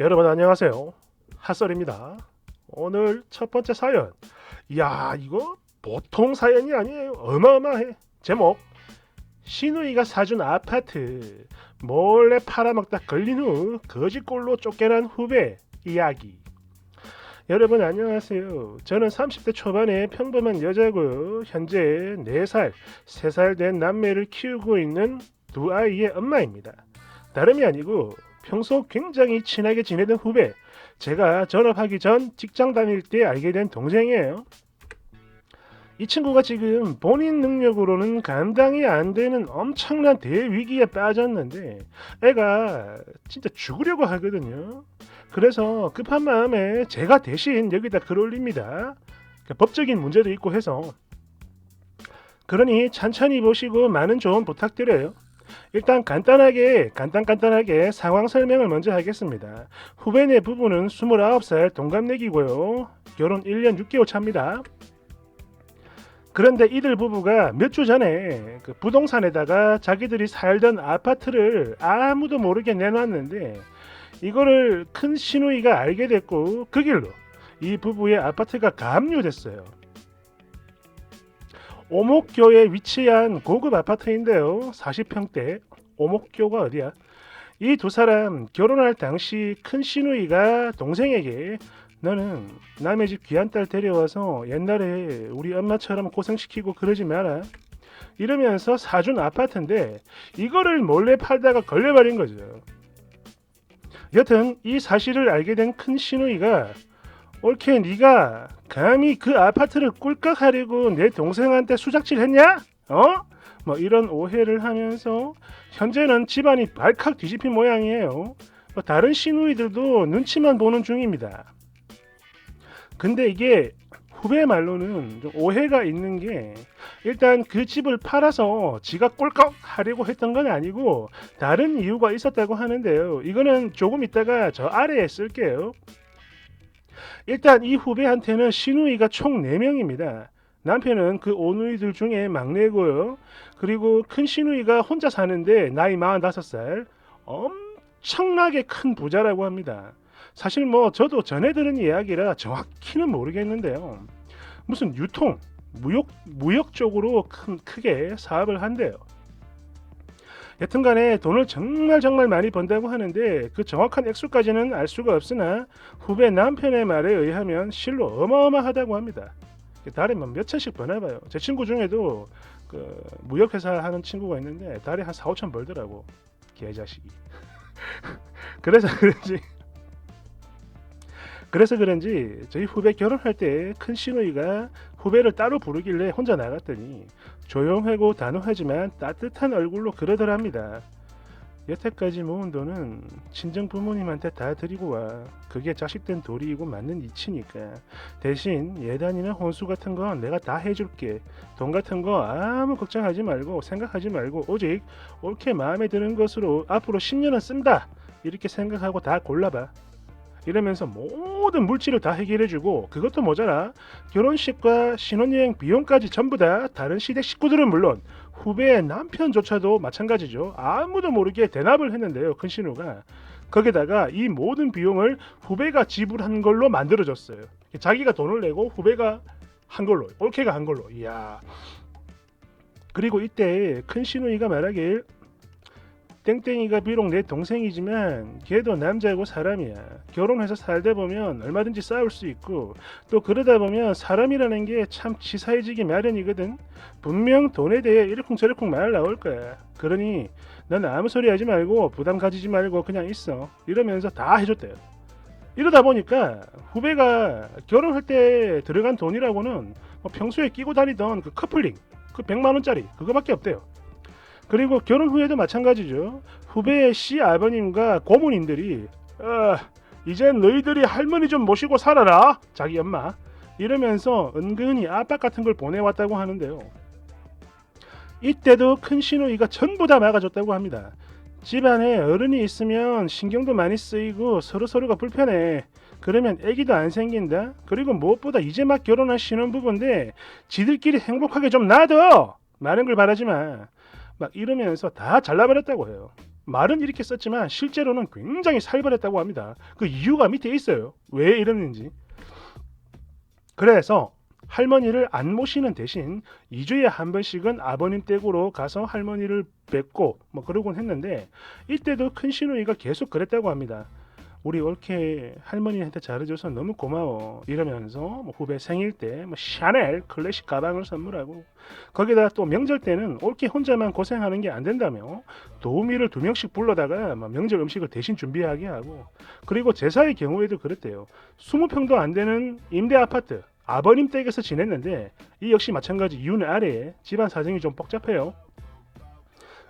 여러분 안녕하세요. 핫설입니다. 오늘 첫 번째 사연. 이야 이거 보통 사연이 아니에요. 어마어마해. 제목 신우이가 사준 아파트 몰래 팔아먹다 걸린 후 거지꼴로 쫓겨난 후배 이야기. 여러분 안녕하세요. 저는 30대 초반의 평범한 여자고요. 현재 4살, 3살 된 남매를 키우고 있는 두 아이의 엄마입니다. 다름이 아니고 평소 굉장히 친하게 지내던 후배, 제가 전업하기 전 직장 다닐 때 알게 된 동생이에요. 이 친구가 지금 본인 능력으로는 감당이 안 되는 엄청난 대위기에 빠졌는데 애가 진짜 죽으려고 하거든요. 그래서 급한 마음에 제가 대신 여기다 글 올립니다. 그 법적인 문제도 있고 해서 그러니 천천히 보시고 많은 조언 부탁드려요. 일단 간단하게 간단 간단하게 상황 설명을 먼저 하겠습니다. 후배네 부부는 29살 동갑내기고요. 결혼 1년 6개월 차입니다. 그런데 이들 부부가 몇 주 전에 그 부동산에다가 자기들이 살던 아파트를 아무도 모르게 내놨는데 이거를 큰 신우이가 알게 됐고 그 길로 이 부부의 아파트가 감류됐어요. 오목교에 위치한 고급 아파트인데요. 40평대. 오목교가 어디야? 이 두 사람 결혼할 당시 큰 신우이가 동생에게 너는 남의 집 귀한 딸 데려와서 옛날에 우리 엄마처럼 고생시키고 그러지 마라. 이러면서 사준 아파트인데 이거를 몰래 팔다가 걸려버린 거죠. 여튼 이 사실을 알게 된큰 신우이가 옳게 네가 감히 그 아파트를 꿀꺽하려고 내 동생한테 수작질 했냐? 어? 뭐 이런 오해를 하면서 현재는 집안이 발칵 뒤집힌 모양이에요. 뭐 다른 시누이들도 눈치만 보는 중입니다. 근데 이게 후배 말로는 좀 오해가 있는 게 일단 그 집을 팔아서 지가 꼴꺽 하려고 했던 건 아니고 다른 이유가 있었다고 하는데요. 이거는 조금 이따가 저 아래에 쓸게요. 일단 이 후배한테는 시누이가 총 4명입니다. 남편은 그 오누이들 중에 막내고요. 그리고 큰 시누이가 혼자 사는데 나이 45살. 엄청나게 큰 부자라고 합니다. 사실 뭐 저도 전해 들은 이야기라 정확히는 모르겠는데요. 무슨 유통, 무역, 무역 쪽으로 큰, 크게 사업을 한대요. 여튼 간에 돈을 정말 정말 많이 번다고 하는데 그 정확한 액수까지는 알 수가 없으나 후배 남편의 말에 의하면 실로 어마어마하다고 합니다. 달에 뭐 몇천씩 버나 봐요. 제 친구 중에도 그 무역회사 하는 친구가 있는데 달에 한 4, 5천 벌더라고. 개자식이. 그래서 그런지 그래서 그런지 저희 후배 결혼할 때 큰 시누이가 후배를 따로 부르길래 혼자 나갔더니 조용하고 단호하지만 따뜻한 얼굴로 그러더랍니다. 여태까지 모은 돈은 친정 부모님한테 다 드리고 와. 그게 자식된 도리이고 맞는 이치니까. 대신 예단이나 혼수 같은 건 내가 다 해줄게. 돈 같은 거 아무 걱정하지 말고 생각하지 말고 오직 옳게 마음에 드는 것으로 앞으로 10년은 쓴다. 이렇게 생각하고 다 골라봐. 이러면서 모든 물질을 다 해결해주고 그것도 모자라 결혼식과 신혼여행 비용까지 전부 다 다른 시댁 식구들은 물론 후배의 남편조차도 마찬가지죠. 아무도 모르게 대납을 했는데요 큰 신우가. 거기다가 이 모든 비용을 후배가 지불한 걸로 만들어졌어요. 자기가 돈을 내고 후배가 한 걸로 올케가 한 걸로. 이야. 그리고 이때 큰 신우이가 말하길 땡땡이가 비록 내 동생이지만 걔도 남자고 사람이야. 결혼해서 살다 보면 얼마든지 싸울 수 있고 또 그러다 보면 사람이라는 게 참 치사해지기 마련이거든. 분명 돈에 대해 이러쿵저러쿵 말 나올 거야. 그러니 넌 아무 소리 하지 말고 부담 가지지 말고 그냥 있어. 이러면서 다 해줬대요. 이러다 보니까 후배가 결혼할 때 들어간 돈이라고는 뭐 평소에 끼고 다니던 그 커플링 그 100만 원짜리 그거밖에 없대요. 그리고 결혼 후에도 마찬가지죠. 후배의 씨 아버님과 고모님들이 어, 이젠 너희들이 할머니 좀 모시고 살아라 자기 엄마 이러면서 은근히 압박 같은 걸 보내왔다고 하는데요. 이때도 큰 신우이가 전부 다 막아줬다고 합니다. 집안에 어른이 있으면 신경도 많이 쓰이고 서로 서로가 불편해. 그러면 아기도 안 생긴다. 그리고 무엇보다 이제 막 결혼한 신혼부부인데 지들끼리 행복하게 좀 놔둬. 많은 걸 바라지 마. 막 이러면서 다 잘라버렸다고 해요. 말은 이렇게 썼지만 실제로는 굉장히 살벌했다고 합니다. 그 이유가 밑에 있어요. 왜 이러는지. 그래서 할머니를 안 모시는 대신 2주에 한 번씩은 아버님 댁으로 가서 할머니를 뵙고 뭐 그러곤 했는데 이때도 큰 시누이가 계속 그랬다고 합니다. 우리 올케 할머니한테 잘해줘서 너무 고마워. 이러면서 뭐 후배 생일 때 뭐 샤넬 클래식 가방을 선물하고 거기다 또 명절 때는 올케 혼자만 고생하는 게 안 된다며 도우미를 두 명씩 불러다가 뭐 명절 음식을 대신 준비하게 하고 그리고 제사의 경우에도 그랬대요. 20평도 안 되는 임대 아파트 아버님 댁에서 지냈는데 이 역시 마찬가지 이유는 아래에 집안 사정이 좀 복잡해요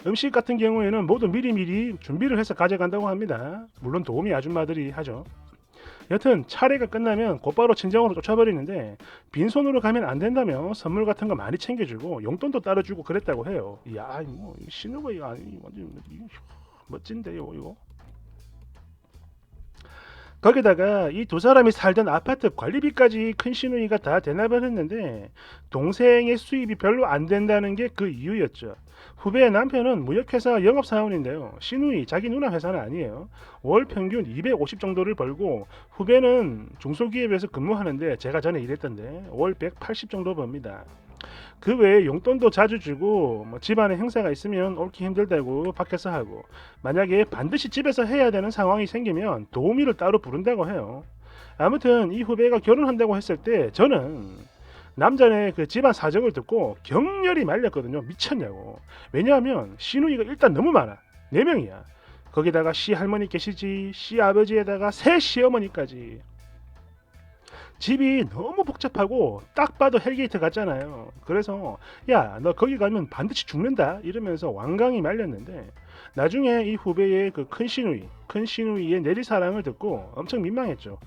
음식 같은 경우에는 모두 미리미리 준비를 해서 가져간다고 합니다. 물론 도우미 아줌마들이 하죠. 여튼 차례가 끝나면 곧바로 친정으로 쫓아버리는데 빈손으로 가면 안 된다며 선물 같은 거 많이 챙겨주고 용돈도 따로 주고 그랬다고 해요. 이야 뭐 신우가 이거 아니 완전 멋진데요 이거. 거기다가 이 두 사람이 살던 아파트 관리비까지 큰 시누이가 다 대납을 했는데 동생의 수입이 별로 안 된다는 게 그 이유였죠. 후배의 남편은 무역회사 영업사원인데요. 시누이 자기 누나 회사는 아니에요. 월 평균 250 정도를 벌고 후배는 중소기업에서 근무하는데 제가 전에 일했던데 월 180 정도 법니다. 그 외에 용돈도 자주 주고 뭐 집안에 행사가 있으면 옳기 힘들다고 밖에서 하고 만약에 반드시 집에서 해야 되는 상황이 생기면 도우미를 따로 부른다고 해요. 아무튼 이 후배가 결혼한다고 했을 때 저는 남자네 그 집안 사정을 듣고 격렬히 말렸거든요. 미쳤냐고. 왜냐하면 시누이가 일단 너무 많아. 네 명이야. 거기다가 시 할머니 계시지, 시 아버지에다가 새 시어머니까지. 집이 너무 복잡하고 딱 봐도 헬게이트 같잖아요. 그래서 야 너 거기 가면 반드시 죽는다 이러면서 완강히 말렸는데 나중에 이 후배의 그 큰 시누이, 큰 시누이의 내리사랑을 듣고 엄청 민망했죠.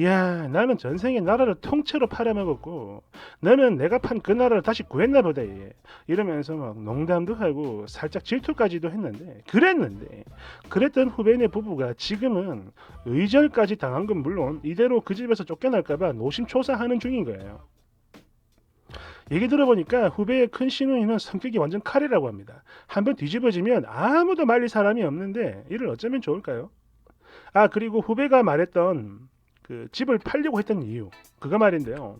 야 나는 전생에 나라를 통째로 팔아먹었고 너는 내가 판 그 나라를 다시 구했나 보다 얘. 이러면서 막 농담도 하고 살짝 질투까지도 했는데 그랬는데 그랬던 후배네 부부가 지금은 의절까지 당한 건 물론 이대로 그 집에서 쫓겨날까봐 노심초사하는 중인 거예요. 얘기 들어보니까 후배의 큰 시누이는 성격이 완전 칼이라고 합니다. 한번 뒤집어지면 아무도 말릴 사람이 없는데 이를 어쩌면 좋을까요? 아 그리고 후배가 말했던 그 집을 팔려고 했던 이유 그거 말인데요.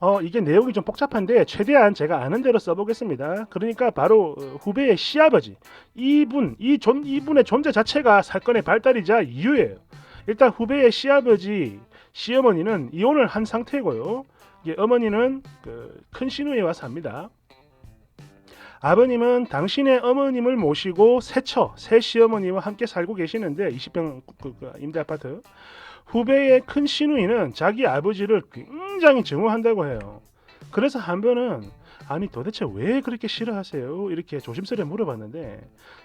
어 이게 내용이 좀 복잡한데 최대한 제가 아는 대로 써보겠습니다. 그러니까 바로 어, 후배의 시아버지 이분 이 존 이분의 존재 자체가 사건의 발달이자 이유예요. 일단 후배의 시아버지 시어머니는 이혼을 한 상태고요. 어머니는 그 큰 시누이와 삽니다. 아버님은 당신의 어머님을 모시고 새처 새 시어머니와 함께 살고 계시는데 20평 그, 그 임대 아파트 후배의 큰 시누이는 자기 아버지를 굉장히 증오한다고 해요. 그래서 한 번은 아니 도대체 왜 그렇게 싫어하세요? 이렇게 조심스레 물어봤는데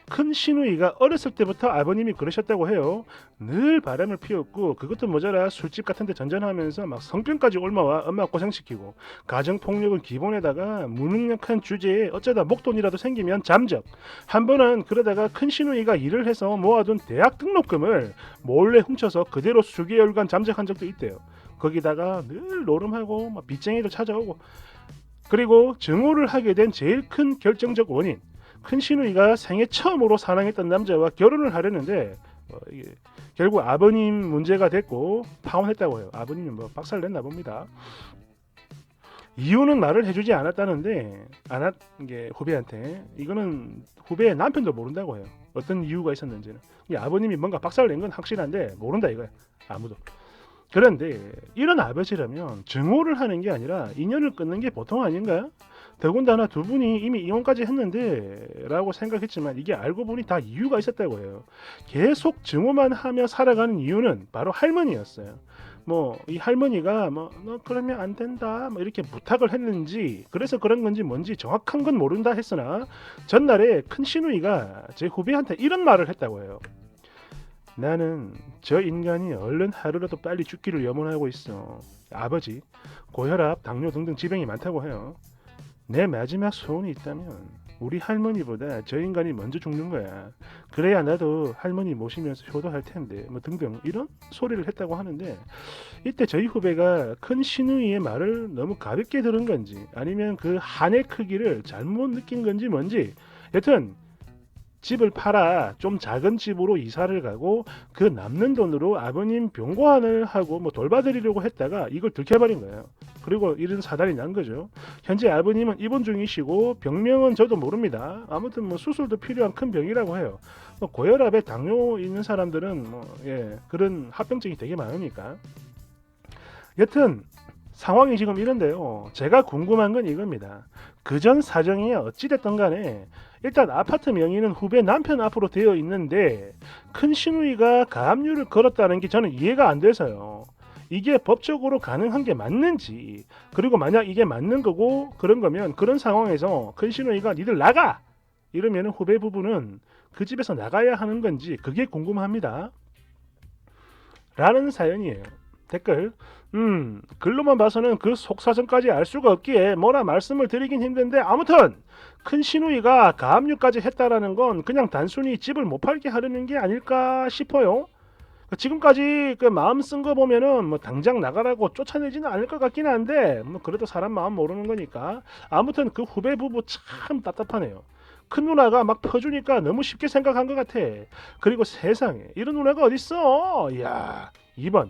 큰 시누이가 어렸을 때부터 아버님이 그러셨다고 해요. 늘 바람을 피웠고 그것도 모자라 술집 같은 데 전전하면서 막 성병까지 옮아와 엄마 고생시키고 가정폭력은 기본에다가 무능력한 주제에 어쩌다 목돈이라도 생기면 잠적 한 번은 그러다가 큰 시누이가 일을 해서 모아둔 대학 등록금을 몰래 훔쳐서 그대로 수개월간 잠적한 적도 있대요. 거기다가 늘 노름하고 막 빚쟁이도 찾아오고 그리고 증오를 하게 된 제일 큰 결정적 원인 큰 시누이가 생애 처음으로 사랑했던 남자와 결혼을 하려는데 뭐 이게 결국 아버님 문제가 됐고 파혼했다고 해요. 아버님이 뭐 박살 냈나 봅니다. 이유는 말을 해주지 않았다는데 안았 게 후배한테 이거는 후배의 남편도 모른다고 해요. 어떤 이유가 있었는지는 이 아버님이 뭔가 박살 낸 건 확실한데 모른다 이거야 아무도. 그런데 이런 아버지라면 증오를 하는 게 아니라 인연을 끊는 게 보통 아닌가요? 더군다나 두 분이 이미 이혼까지 했는데 라고 생각했지만 이게 알고 보니 다 이유가 있었다고 해요. 계속 증오만 하며 살아가는 이유는 바로 할머니였어요. 뭐 이 할머니가 뭐 너 그러면 안 된다 뭐 이렇게 부탁을 했는지 그래서 그런 건지 뭔지 정확한 건 모른다 했으나 전날에 큰 시누이가 제 후배한테 이런 말을 했다고 해요. 나는 저 인간이 얼른 하루라도 빨리 죽기를 염원하고 있어. 아버지, 고혈압, 당뇨 등등 지병이 많다고 해요. 내 마지막 소원이 있다면 우리 할머니보다 저 인간이 먼저 죽는 거야. 그래야 나도 할머니 모시면서 효도할 텐데 뭐 등등 이런 소리를 했다고 하는데 이때 저희 후배가 큰 시누이의 말을 너무 가볍게 들은 건지 아니면 그 한의 크기를 잘못 느낀 건지 뭔지 여튼 집을 팔아 좀 작은 집으로 이사를 가고 그 남는 돈으로 아버님 병고안을 하고 뭐 돌봐드리려고 했다가 이걸 들켜버린 거예요. 그리고 이런 사단이 난 거죠. 현재 아버님은 입원 중이시고 병명은 저도 모릅니다. 아무튼 뭐 수술도 필요한 큰 병이라고 해요. 뭐 고혈압에 당뇨 있는 사람들은 뭐 예, 그런 합병증이 되게 많으니까. 여튼 상황이 지금 이런데요. 제가 궁금한 건 이겁니다. 그 전 사정이 어찌됐든 간에 일단 아파트 명의는 후배 남편 앞으로 되어 있는데 큰 신우이가 가압류를 걸었다는 게 저는 이해가 안 돼서요. 이게 법적으로 가능한 게 맞는지 그리고 만약 이게 맞는 거고 그런 거면 그런 상황에서 큰 신우이가 니들 나가 이러면 후배 부부는 그 집에서 나가야 하는 건지 그게 궁금합니다. 라는 사연이에요. 댓글 음 글로만 봐서는 그 속사정까지 알 수가 없기에 뭐라 말씀을 드리긴 힘든데 아무튼 큰 신우이가 가압류까지 했다라는 건 그냥 단순히 집을 못 팔게 하려는 게 아닐까 싶어요. 그 지금까지 그 마음 쓴 거 보면은 뭐 당장 나가라고 쫓아내지는 않을 것 같긴 한데 뭐 그래도 사람 마음 모르는 거니까 아무튼 그 후배 부부 참 답답하네요. 큰 누나가 막 퍼주니까 너무 쉽게 생각한 것 같아. 그리고 세상에 이런 누나가 어딨어? 이야 2번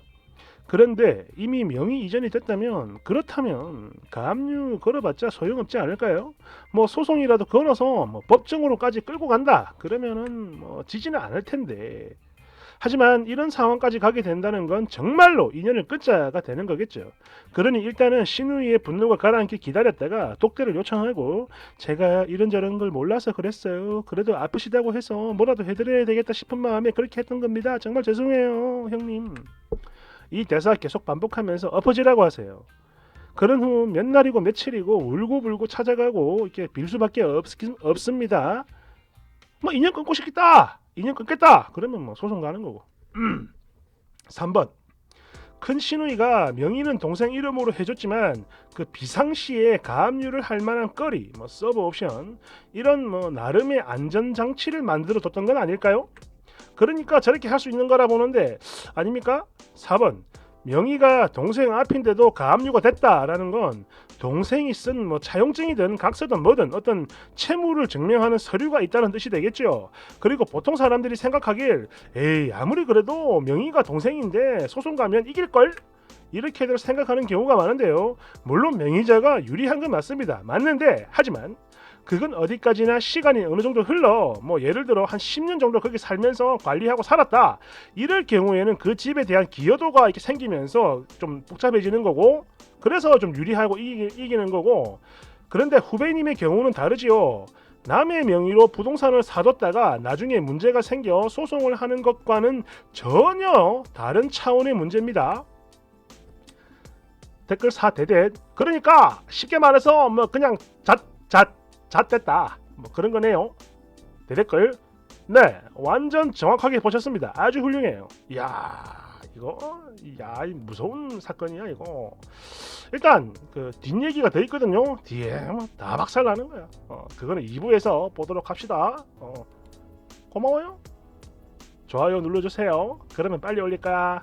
그런데 이미 명의 이전이 됐다면 그렇다면 가압류 걸어봤자 소용없지 않을까요? 뭐 소송이라도 걸어서 뭐 법정으로까지 끌고 간다 그러면은 뭐 지지는 않을 텐데 하지만 이런 상황까지 가게 된다는 건 정말로 인연을 끝자가 되는 거겠죠. 그러니 일단은 신우이의 분노가 가라앉기 기다렸다가 독대를 요청하고 제가 이런저런 걸 몰라서 그랬어요. 그래도 아프시다고 해서 뭐라도 해드려야 되겠다 싶은 마음에 그렇게 했던 겁니다. 정말 죄송해요, 형님. 이 대사 계속 반복하면서 엎어지라고 하세요. 그런 후 몇 날이고 며칠이고 울고불고 찾아가고 이렇게 빌 수밖에 없, 없습니다. 뭐 인연 끊고 싶겠다. 인연 끊겠다. 그러면 뭐 소송 가는 거고. 3번. 큰 신우이가 명의는 동생 이름으로 해줬지만 그 비상시에 가압류를 할 만한 거리, 뭐 서브 옵션 이런 뭐 나름의 안전 장치를 만들어 뒀던 건 아닐까요? 그러니까 저렇게 할 수 있는 거라 보는데 아닙니까? 4번 명의가 동생 앞인데도 가압류가 됐다라는 건 동생이 쓴 뭐 차용증이든 각서든 뭐든 어떤 채무를 증명하는 서류가 있다는 뜻이 되겠죠. 그리고 보통 사람들이 생각하길 에이 아무리 그래도 명의가 동생인데 소송 가면 이길 걸 이렇게들 생각하는 경우가 많은데요. 물론 명의자가 유리한 건 맞습니다. 맞는데 하지만 그건 어디까지나 시간이 어느 정도 흘러 뭐 예를 들어 한 10년 정도 거기 살면서 관리하고 살았다. 이럴 경우에는 그 집에 대한 기여도가 이렇게 생기면서 좀 복잡해지는 거고 그래서 좀 유리하고 이기, 이기는 거고. 그런데 후배님의 경우는 다르지요. 남의 명의로 부동산을 사뒀다가 나중에 문제가 생겨 소송을 하는 것과는 전혀 다른 차원의 문제입니다. 댓글 4대댓. 그러니까 쉽게 말해서 뭐 그냥 잣 잣 잣됐다. 뭐 그런 거네요. 대댓글. 네 완전 정확하게 보셨습니다. 아주 훌륭해요. 이야 이거 야이 무서운 사건이야 이거. 일단 그 뒷얘기가 더 있거든요. 뒤에 뭐다 박살 나는 거야. 어 그거는 2부에서 보도록 합시다. 어 고마워요. 좋아요 눌러주세요. 그러면 빨리 올릴 거야